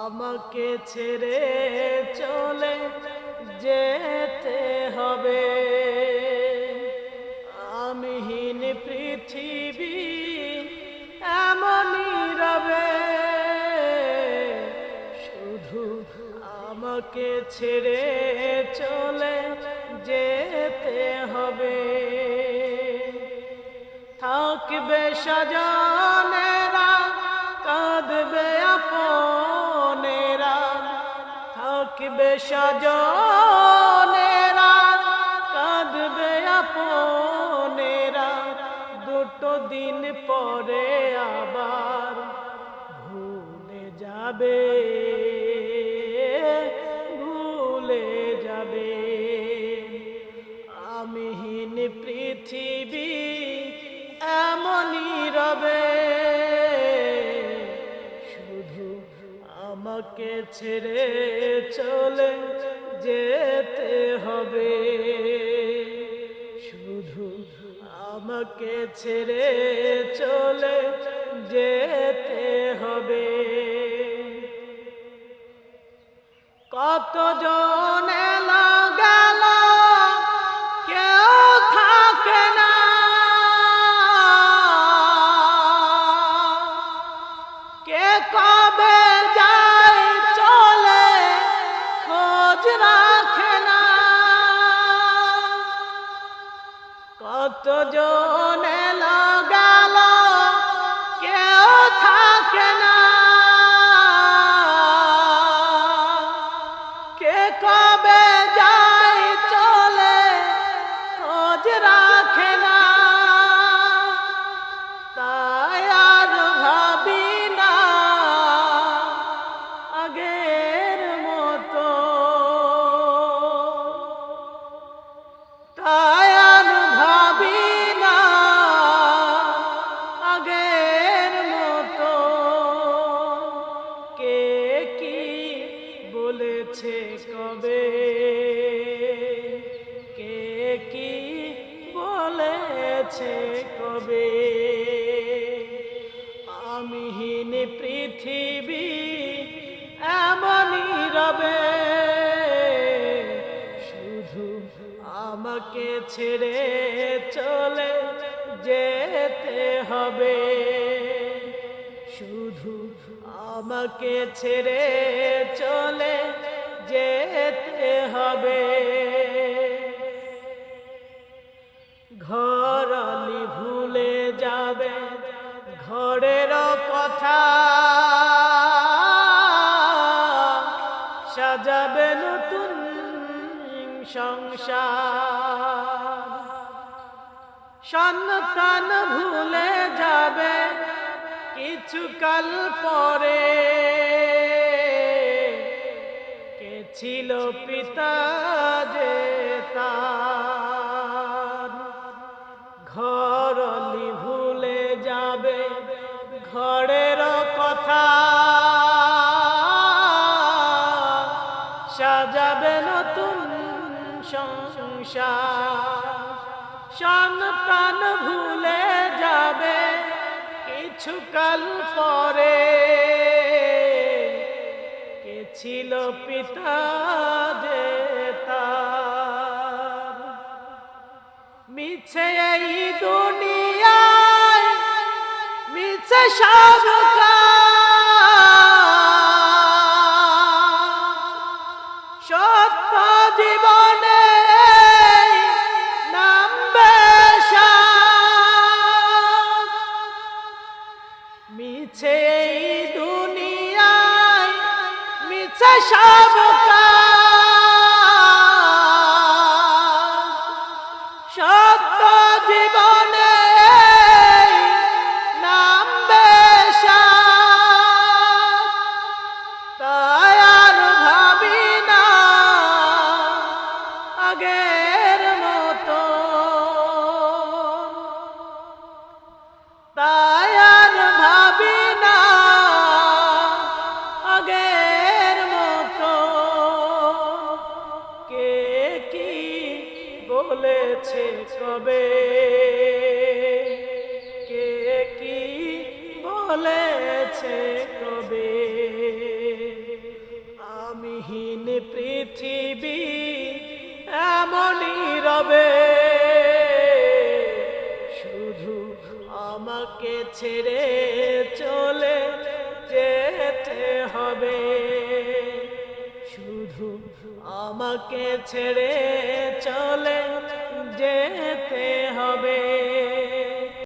আমাকে ছেড়ে চলে যেতে হবে। আমিহীন পৃথিবী এমনই রবে। শুধু আমাকে ছেড়ে চলে যেতে হবে। থাকবে সজনেরা থাকবে সজনেরা কাঁদবে আপনেরা। দুটো দিন পরে আবার ভুলে যাবে ভুলে যাবে। আমিহীন পৃথিবী এমনই রবে। আমাকে ছেড়ে চলে যেতে হবে। শুধু আমাকে ছেড়ে চলে যেতে হবে। কত কত জন কেউ থাকে না। কে কবে যায় চলে খোঁজ রাখে না। তাই আর ভাবি না আগের মতো। তাই বলেছে কবে? কে কি বলেছে কবে? আমিহীন পৃথিবী এমনই রবে। শুধু আমাকে ছেড়ে চলে যেতে হবে। শুধু আমাকে ছেড়ে চলে যেতে হবে। ঘরালি ভুলে যাবে, ঘরের কথা সাজাবে নতুন সংসার। সন্তান ভুলে যাবে কিছুকাল পরে কে ছিল পিতা যে তার? ঘরলি ভুলে যাবে ঘরের কথা। সাজাবে নতুন সংসার। কিছুকাল পরে কে ছিল পিতা তার? মিছে এই দুনিয়ায় মিছে সব মিছে এই দুনিয়ায় মিছে সব। সত্য জীবনে বলেছে কবে বিহীন পৃথিবী এমনই রবে। শুধু আমাকে ছেড়ে চলে যেতে হবে। শুধু আমাকে ছেড়ে চলে যেতে হবে।